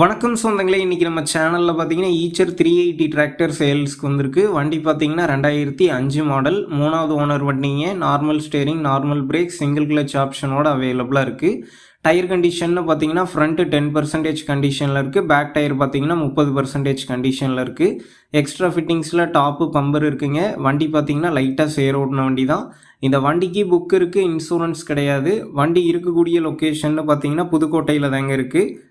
வணக்கம் சொந்தங்களே இன்றைக்கி நம்ம சேனலில் பார்த்தீங்கன்னா ஈச்சர் த்ரீ எயிட்டி டிராக்டர் சேல்ஸ்க்கு வந்திருக்கு. வண்டி பார்த்தீங்கன்னா ரெண்டாயிரத்தி அஞ்சு மாடல் மூணாவது ஓனர் வண்டிங்க. Normal steering normal brake single clutch ஆப்ஷனோட அவைலபிளாக இருக்குது டயர் கண்டிஷன்னு பார்த்தீங்கன்னா ஃப்ரண்ட்டு டென் பர்சன்டேஜ் கண்டிஷனில் இருக்குது பேக் டயர் பார்த்தீங்கன்னா முப்பது பர்சன்டேஜ் கண்டிஷனில் இருக்குது எக்ஸ்ட்ரா ஃபிட்டிங்ஸில் டாப்பு பம்பர் இருக்குங்க. வண்டி பார்த்தீங்கன்னா லைட்டாக சேர் ஓடின வண்டி தான். இந்த வண்டிக்கு புக் இருக்குது இன்சூரன்ஸ் கிடையாது. வண்டி இருக்கக்கூடிய லொக்கேஷன்னு பார்த்தீங்கன்னா புதுக்கோட்டையில் தாங்க இருக்குது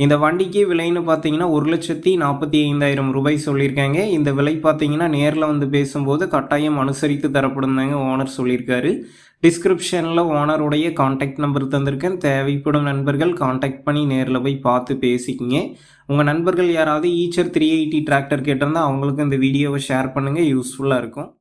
இந்த வண்டிக்கு விலைன்னு பார்த்தீங்கன்னா ஒரு லட்சத்தி நாற்பத்தி ஐந்தாயிரம் ரூபாய் சொல்லியிருக்காங்க. இந்த விலை பார்த்தீங்கன்னா நேரில் வந்து பேசும்போது கட்டாயம் அனுசரித்து தரப்படுந்தாங்க ஓனர் சொல்லியிருக்காரு. டிஸ்கிரிப்ஷனில் ஓனருடைய காண்டாக்ட் நம்பர் தந்திருக்கேன். தேவைப்படும் நண்பர்கள் காண்டாக்ட் பண்ணி நேரில் போய் பார்த்து பேசிக்கிங்க. உங்கள் நண்பர்கள் யாராவது ஈச்சர் த்ரீ எயிட்டி டிராக்டர் கேட்டிருந்தால் அவங்களுக்கு இந்த வீடியோவை ஷேர் பண்ணுங்கள் யூஸ்ஃபுல்லாக இருக்கும்.